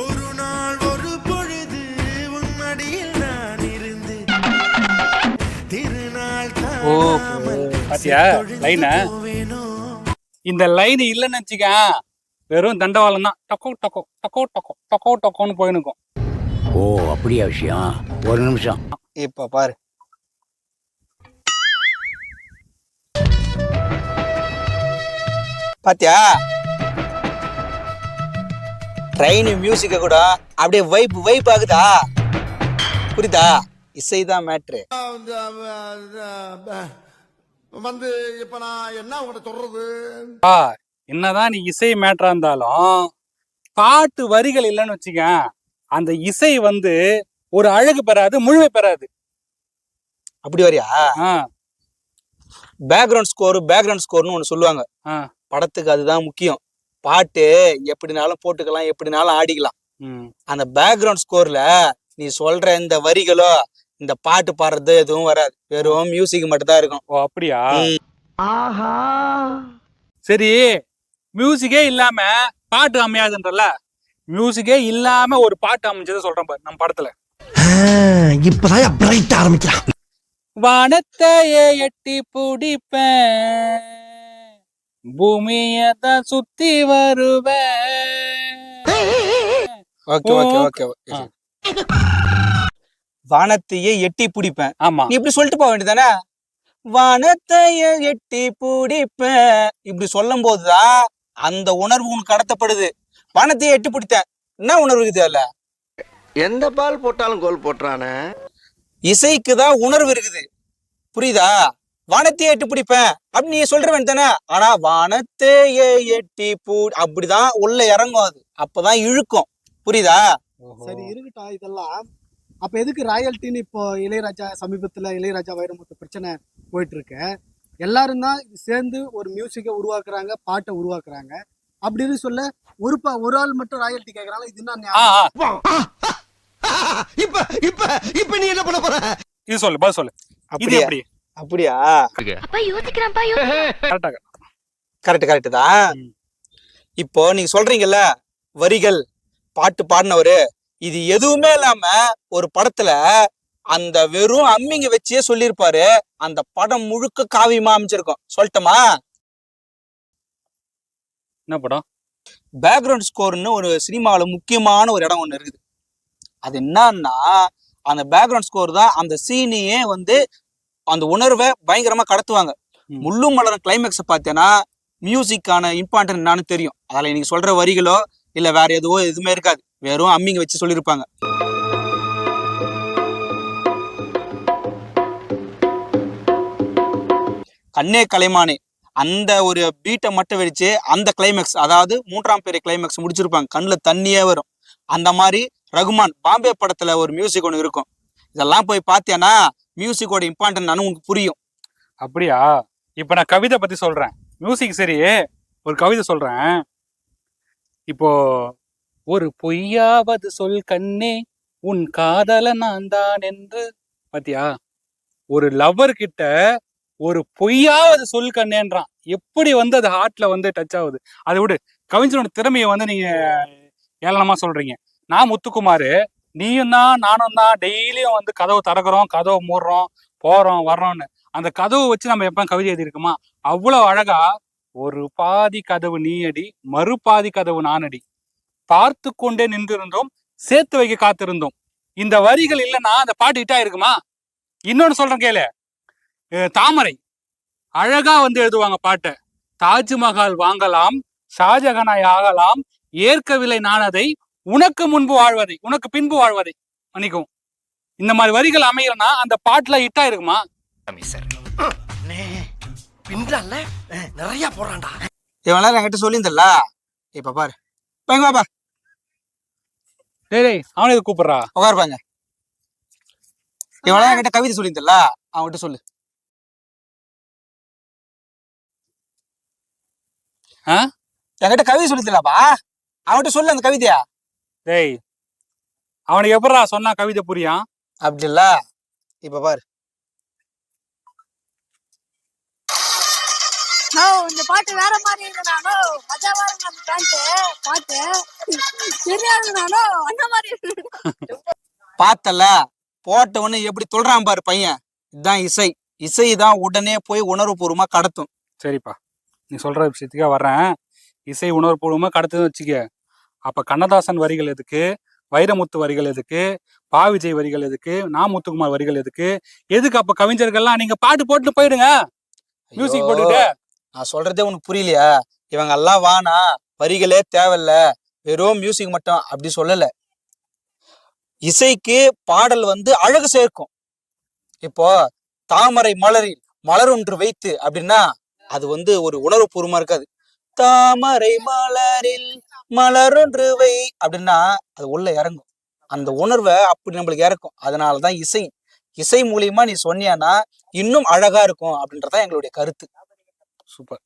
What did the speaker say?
ஒரு நாள் ஒரு பொழுது உன்னடியில் நான் இருந்து. திருநாள் ஓ, பாத்தியா? லைனை இந்த லைன் இல்லைன்னு வச்சுக்க வெறும் தண்டவாளம் தான். டொக்கோ டொக்கோ டொக்கோ டொக்கோ டொக்கோ டொக்கோன்னு போயினுக்கும். ஓ அப்படியா விஷயம்? ஒரு நிமிஷம். இப்ப பாரு. பாத்தியா? ட்ரெயின் மியூசிக்க கூட அப்படியே வைப் வைப் ஆகுதா? புரியுதா? இசைதான் மேட்ரு வந்து இப்ப நான் என்ன உங்கள்கிட்ட சொல்றது? என்னதான் நீ இசை மேட்டரா இருந்தாலும் பாட்டு வரிகள் இல்லைன்னு வச்சுக்க அந்த இசை வந்து ஒரு அழகு பெறாது முழுமை பெறாது. அப்படி வரியா? பேக்ரவுண்ட் ஸ்கோர் பேக்ரவுண்ட் ஸ்கோர்னு ஒன்று சொல்லுவாங்க. படத்துக்கு அதுதான் முக்கியம். பாட்டு எப்படினாலும் போட்டுக்கலாம் எப்படினாலும் ஆடிக்கலாம். ம். அந்த பேக்ரவுண்ட் ஸ்கோர்ல நீ சொல்ற இந்த வரிகளோ இந்த பாட்டு பாடுறது எதுவும் வராது. வெறும் மியூசிக் மட்டும் தான் இருக்கும். ஓ அப்படியா? ம். சரி மியூசிக்கே இல்லாம பாட்டு அமையாதுன்றல மியூசிக்கே இல்லாம ஒரு பாட்டு அமைஞ்சதை சொல்றேன் பாரு நம்ம படத்துல. இப்பதான் பிரைட் ஆரம்பிக்கிறான். வானத்தையே எட்டி பிடிப்பேன். பூமியதான் சுத்தி வருவேன் ஓகே ஓகே ஓகே ஓகே. ஆ. வானத்தையே எட்டி பிடிப்பேன். ஆமா. நீ இப்படி சொல்லிட்டு போக வேண்டியதானே வானத்தையே எட்டி பிடிப்பேன். இப்படி சொல்லும் போதுதான் அந்த உணர்வு உனக்கு கடத்தப்படுது. வானத்தையே எட்டி பிடித்தேன். என்ன உணர்வு இருக்குது அதுல? எந்த பால் போட்டாலும் கோல் போட்டுறானே? இசைக்கு தான் உணர்வு இருக்குது. புரியுதா? வானத்தையே எட்டி பிடிப்பேன் அப்படி நீ சொல்ற வேண்டியதானே ஆனா வானத்தையே எட்டி பூ அப்படிதான் உள்ள இறங்கும் அது அப்பதான் இழுக்கும் புரியுதா சரி இருக்கட்டும் இதெல்லாம் அப்ப எதுக்கு ராயல்ட்டின்னு இப்போ இளையராஜா சமீபத்துல இளையராஜா வைரமுத்து பிரச்சனை போயிட்டு இருக்கு எல்லாரும் தான் சேர்ந்து ஒரு மியூசிக்கை உருவாக்குறாங்க பாட்டை உருவாக்குறாங்க அப்படின்னு சொல்ல ஒரு பா ஒரு ஆள் மட்டும் ராயல்ட்டி கேக்குறாங்க இது என்ன இப்ப இப்ப இப்ப நீ என்ன பண்ண போற இது சொல்லு பதில் சொல்லு இது அப்படியா எப்படி அப்படியா? கரெக்டா கரெக்ட் தான். இப்போ நீங்க சொல்றீங்கல்ல வரிகள் பாட்டு பாடினவரு இது எதுவுமே இல்லாம ஒரு படத்துல அந்த வெறும் அம்மிங்க வச்சே சொல்லியிருப்பாரு. அந்த படம் முழுக்க காவியமா அமைச்சிருக்கும் சொல்லட்டுமா? என்ன படம்? பேக்ரவுண்ட் ஸ்கோர்னு ஒரு சினிமாவில் முக்கியமான ஒரு இடம் ஒன்று இருக்குது. அது என்னன்னா அந்த பேக்ரவுண்ட் ஸ்கோர் தான் அந்த சீனையே வந்து அந்த உணர்வை பயங்கரமா கடத்துவாங்க. முள்ளும் மலரும் கிளைமேக்ஸை பார்த்தேன்னா மியூசிக்கான இம்பார்ட்டன்ட் என்னன்னு தெரியும். அதில் நீங்க சொல்ற வரிகளோ இல்ல வேற எதுவோ எதுவுமே இருக்காது. வெறும் அம்மிங்க வச்சு சொல்லியிருப்பாங்க கண்ணே கலைமானே. அந்த ஒரு பீட்டை மட்டும் வெடிச்சு அந்த கிளைமேக்ஸ் அதாவது மூன்றாம் பெரிய கிளைமேக்ஸ் முடிச்சிருப்பாங்க. கண்ணில் தண்ணியே வரும். அந்த மாதிரி ரகுமான் பாம்பே படத்துல ஒரு மியூசிக் ஒன்று இருக்கும். இதெல்லாம் போய் பார்த்தேன்னா மியூசிக்கோட இம்பார்ட்டன்ட் உனக்கு புரியும். அப்படியா? இப்ப நான் கவிதை பத்தி சொல்றேன். மியூசிக் சரி ஒரு கவிதை சொல்றேன். இப்போ ஒரு பொய்யாவது சொல் கண்ணே உன் காதல நான் தான் என்று பாத்தியா? ஒரு லவ்வர் கிட்ட ஒரு பொய்யாவது சொல் கண்ணேன்றான். எப்படி வந்து அது ஹார்ட்ல வந்து டச் ஆகுது? அதை விடு. கவிஞனோட திறமையை வந்து நீங்க ஏளனமா சொல்றீங்க. நான் முத்துக்குமாரு நீயும் தான் நானும் தான் டெய்லியும் வந்து கதவை திறக்கிறோம் கதவை மூடுறோம் போறோம் வர்றோம்னு. அந்த கதவை வச்சு நம்ம எப்ப கவிதை எழுதியிருக்கோமா? அவ்வளவு அழகா ஒரு பாதி கதவு நீயடி மறுபாதி கதவு நானடி. பார்த்து கொண்டே நின்றிருந்தோம் சேர்த்து வைக்க காத்திருந்தோம். இந்த வரிகள் இல்லைன்னா அந்த பாட்டு ஹிட் ஆயிருக்குமா? இன்னொன்னு சொல்றேன் கேளு. அஹ் தாமரை. அழகா வந்து எழுதுவாங்க பாட்டை. தாஜ்மஹால் வாங்கலாம் ஷாஜஹானாய் ஆகலாம் ஏற்கவில்லை நான் அதை உனக்கு முன்பு வாழ்வதை உனக்கு பின்பு வாழ்வதை மன்னிக்கும் இந்த மாதிரி வரிகள் அமையலன்னா அந்த பாட்டுல ஹிட் ஆயிருக்குமா பின்றால நிறைய போறான்டா இவன் என்கிட்ட சொல்லியிருந்தல்ல? இப்ப பாரு. பாங்க பாப்பா டேய் டேய் அவனை இது கூப்பிடுறா? உட்காருப்பாங்க. இவன் நேரம் என்கிட்ட கவிதை சொல்லியிருந்தல்ல? அவன்கிட்ட சொல்லு. ஆ? என்கிட்ட கவிதை சொல்லியிருந்தலப்பா அவன்கிட்ட சொல்லு அந்த கவிதையா. டேய் அவனுக்கு எப்படா சொன்னா கவிதை புரியும்? அப்படி இல்ல இப்ப பாரு. இந்த பாட்டு வேற மாதிரி இருந்தானோ மஜாவா பாட்டு அந்த மாதிரி. பார்த்தல உடனே எப்படி சொல்றான் பாரு பையன். இதுதான் இசை. இசை தான் உடனே போய் உணர்வுபூர்வமா கடத்தும். சரிப்பா. நீ சொல்ற விஷயத்துக்கே வர்றேன். இசை உணர்வுபூர்வமா கடத்துன்னு வச்சுக்க. அப்ப கண்ணதாசன் வரிகள் எதுக்கு? வைரமுத்து வரிகள் எதுக்கு? பா விஜய் வரிகள் எதுக்கு? நா முத்துக்குமார் வரிகள் எதுக்கு? எதுக்கு அப்ப கவிஞர்கள்லாம் நீங்க பாட்டு போட்டு போயிடுங்க? மியூசிக் ஐயோ, போட்டுக்கிட்டு. நான் சொல்றதே உனக்கு புரியலையா? இவங்க எல்லாம் வானா? வரிகளே தேவையில்ல. வெறும் மியூசிக் மட்டும் அப்படி சொல்லல. இசைக்கு பாடல் வந்து அழகு சேர்க்கும். இப்போ தாமரை மலரில் மலர் ஒன்று வைத்து அப்படின்னா அது வந்து ஒரு உணர்வுபூர்வமா இருக்காது. தாமரை மலரில் மலர் அப்படின்னா அது உள்ள இறங்கும். அந்த உணர்வை அப்படி நம்மளுக்கு இறக்கும். அதனாலதான் இசை. இசை மூலியமா நீ சொன்னியானா இன்னும் அழகா இருக்கும் அப்படின்றதான் எங்களுடைய கருத்து. சூப்பர்.